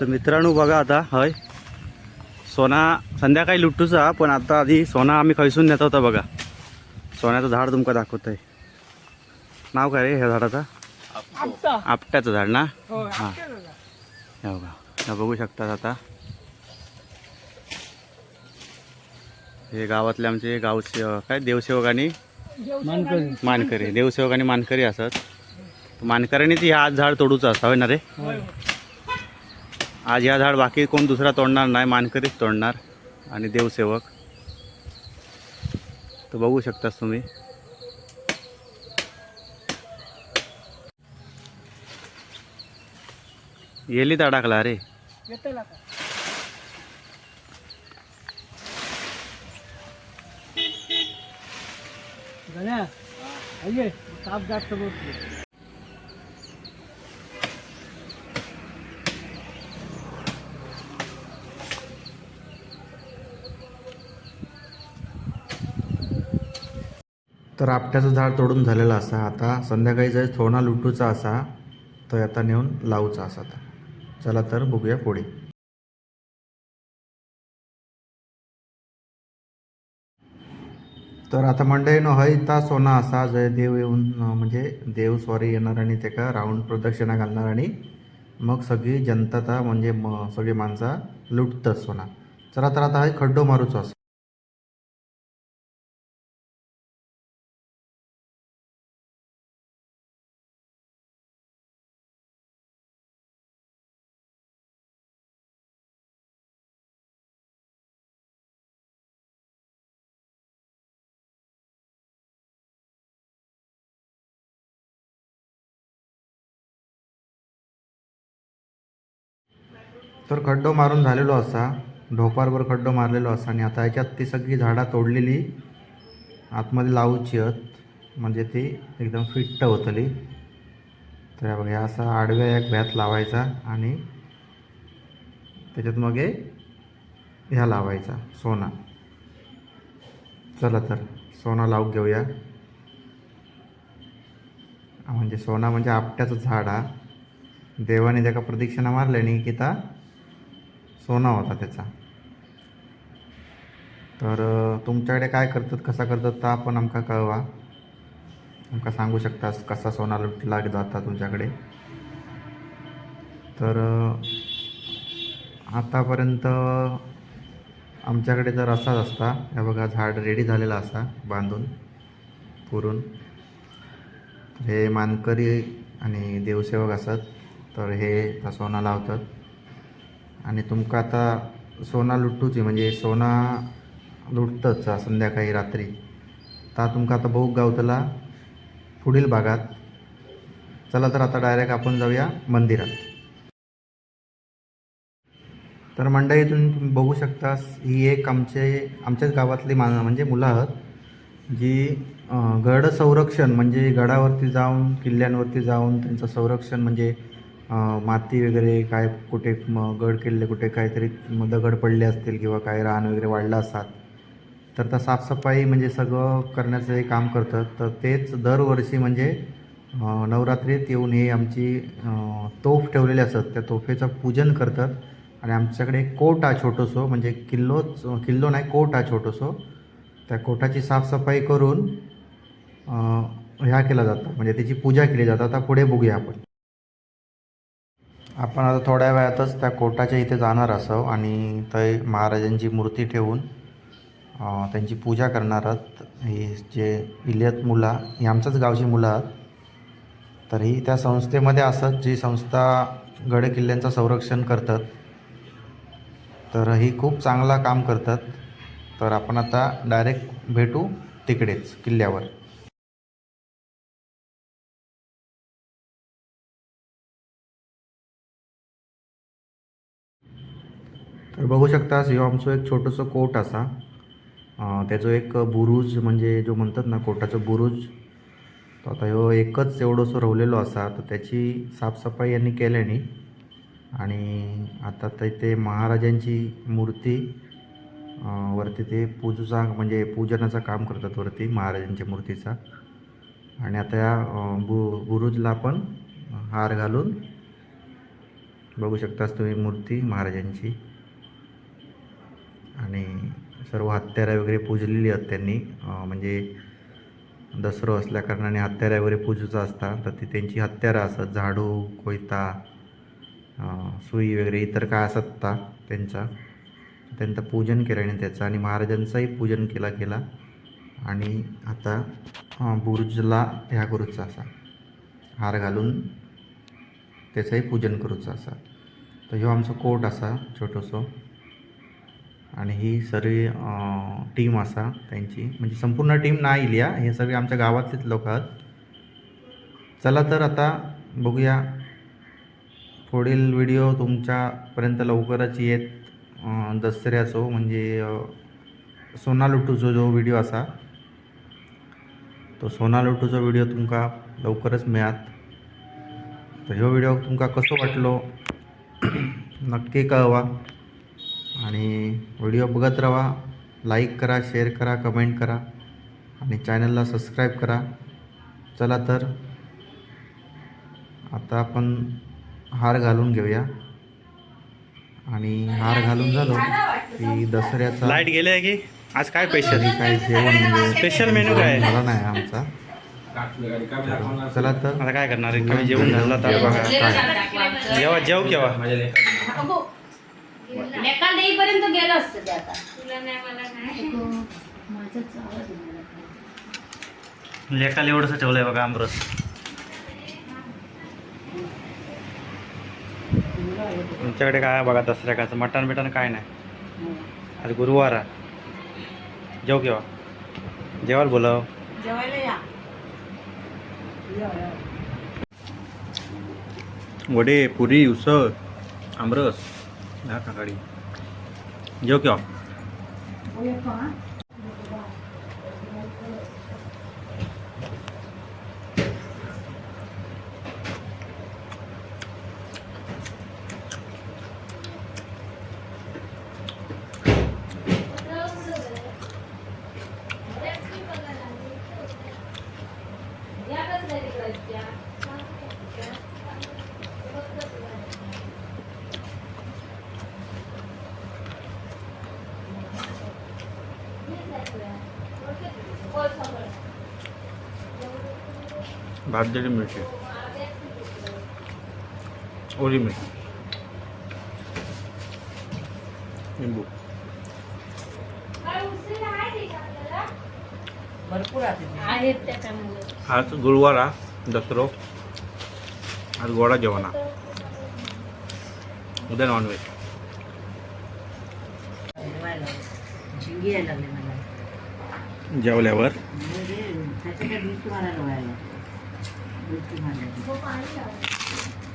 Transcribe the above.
तर मित्रांनो बघा आता हय. सोना संध्याकाळी लुटूचा पण आता आधी सोना आम्ही खैसून नेत होता बघा. सोन्याचं झाड तुमका दाखवत आहे नाव काय रे ह्या झाडाचा? आपट्याचं झाड ना? हो. बघा बघू शकतात आता. हे गावातले आमचे गावसे काय देवसेवक आणि मानकरी. मानकरी देवसेवक आणि मानकरी असत. मानकऱ्यांनी ती आज झाड तोडूचं होय ना रे? होय, होय. आज ह्या झाड बाकी कोण दुसरा तोडणार नाही मानकरीच तोडणार आणि देवसेवक. तर बघू शकतास तुम्ही. गेली अडकला रे. येतं ना का? गण्या, अये, ताप जास्त तर आपट्याचं झाड तोडून झालेलं असा. आता संध्याकाळी जर थोडा लुटूचा असा. तर आता नेऊन लावूचा असा आता. चला तर बघूया पुढे. तर आता मंडळीनं हय ता सोना असा. जय देव येऊन म्हणजे देव स्वारी येणार आणि त्याका राऊंड प्रदक्षिणा घालणार आणि मग सगळी जनता म्हणजे म सगळी माणसं लुटतात सोना. चला तर आता हय खड्डो मारूचो असा. तर खड्डो मारून झालेलो असा ढोपारवर खड्डो मारलेलो असा आणि आता ह्याच्यात ती सगळी झाडं तोडलेली आतमध्ये लावूची आहेत. म्हणजे ती एकदम फिट्ट होतली. तर हे बघा ह्या असा आडव्या एक भ्यात लावायचा आणि त्याच्यात मग हे ह्या लावायचा सोना. चला तर सोना लावून घेऊया. म्हणजे सोना म्हणजे आपट्याचं झाड हा. देवाने त्याका प्रदक्षिणा मारल्याने की ता सोना होता त्याचा. तर तुमच्याकडे काय करतात कसा करतात तर आपण आमका कळवा. आमका सांगू शकतास कसा सोना लुटला जाता तुमच्याकडे. तर आतापर्यंत आमच्याकडे तर असाच असता हे बघा झाड रेडी झालेला असा बांधून पुरून. हे मानकरी आणि देवसेवक असत तर हे सोना लावतात. आणि तुमका आता सोना लुट्टूची म्हणजे सोना लुटतच संध्याकाळी रात्री. ता तुमका आता भोग गावतला पुढील भागात. चला तर आता डायरेक्ट आपण जाऊया मंदिरात. तर मंडळीतून तुम्ही बघू शकता ही एक आमचे आमच्याच गावातली मान म्हणजे मुलं आहात जी गड संरक्षण म्हणजे गडावरती जाऊन किल्ल्यांवरती जाऊन त्यांचं संरक्षण म्हणजे माती वगैरे काय कुठे गड किल्ले कुठे काहीतरी दगड पडले असतील किंवा काय रान वगैरे वाढलं असतात. तर त्या साफसफाई म्हणजे सगळं करण्याचं हे काम करतात तर तेच दरवर्षी म्हणजे नवरात्रीत येऊन हे आमची तोफ ठेवलेली असतात. त्या तोफेचं पूजन करतात. आणि आमच्याकडे कोट हा छोटंसं म्हणजे किल्लोच किल्लो नाही कोट हा छोटंसं. त्या कोटाची साफसफाई करून ह्या केला जातं म्हणजे त्याची पूजा केली जातात. आता पुढे बघूया आपण. आपण आता थोड्या वेळातच त्या कोटाच्या इथे जाणार असो आणि ते महाराजांची मूर्ती ठेवून त्यांची पूजा करणार आहात. हे जे इलियत मुला ही आमच्याच गावची मुलं आहात. तर ही त्या संस्थेमध्ये असत जी संस्था गड किल्ल्यांचं संरक्षण करतात. तर ही खूप चांगला काम करतात. तर आपण आता डायरेक्ट भेटू तिकडेच किल्ल्यावर. बघू शकता ह्यो आमचो एक छोटंसं कोट असा. त्याचो एक बुरुज म्हणजे जो म्हणतात ना कोटाचं बुरुज. तो आता ह्यो एकच एवढंसं रवलेलो असा. तर त्याची साफसफाई यांनी केल्याने आणि आता ते ते महाराजांची मूर्ती वरती ते पूजूचा म्हणजे पूजनाचं काम करतात वरती महाराजांच्या मूर्तीचा. आणि आता या बु बुरुजला पण हार घालून बघू शकतास तुम्ही मूर्ती महाराजांची. आणि सर्व हत्यारं वगैरे पूजलेली आहेत त्यांनी. म्हणजे दसरो असल्याकारणाने हत्यारा वगैरे पूजूचं असतात. तर ती त्यांची हत्यारं असतात. झाडू कोयता सुई वगैरे इतर काय असतात ता त्यांचा. त्यांचं पूजन केल्याने त्याचं आणि महाराजांचंही पूजन केला गेला आणि आता बुरुजला ह्या करूचा असा हार घालून त्याचंही पूजन करूचं असा. तर ह्यो आमचो कोट असा छोटोसो. आणि ही सगळी टीम असा त्यांची. म्हणजे संपूर्ण टीम नाही इली हे सगळे आमच्या गावातलेच लोक आहेत. चला तर आता बघूया. पुढील व्हिडिओ तुमच्यापर्यंत लवकरच येत दसऱ्याचो म्हणजे सोना लुटूचो जो व्हिडिओ असा तो सोना लुटूचो व्हिडिओ तुमका लवकरच मिळात. तर ह्यो व्हिडिओ तुमका कसो वाटलो? नक्की कळवा. आणि व्हिडिओ बघत राहा लाईक करा शेअर करा कमेंट करा आणि चॅनलला सबस्क्राईब करा. चला तर आता आपण हार घालून घेऊया. आणि हार घालून झालो की दसऱ्याचा लाइट गेले आहे की? आज काय स्पेशल काय जेवण म्हणजे Special menu काय? आहे? झाला नाही आमचा. चला तर आता काय करणार आहे? जेवण झालं तर बघा काय? जेव्हा जेव केव्हा लेखा देईपर्यंत गेलं असतं ते आता. लेखाला एवढंसं ठेवलंय बघा आमरस. तुमच्याकडे काय आहे बघा दसऱ्या काय मटण बिटन काय नाही. आज गुरुवार आहे. जेव केव्हा जेवायला बोलव. जेवायला या. वडे पुरी उसळ आमरस. ह्या काकाडी. जेव केव्हा भाजलेली मिरची. ओली मिरची. लिंबू. आज गुरुवार हा दसरो. आज गोडा जेवणा. उद्या नॉनव्हेज जेवल्यावर? Thank.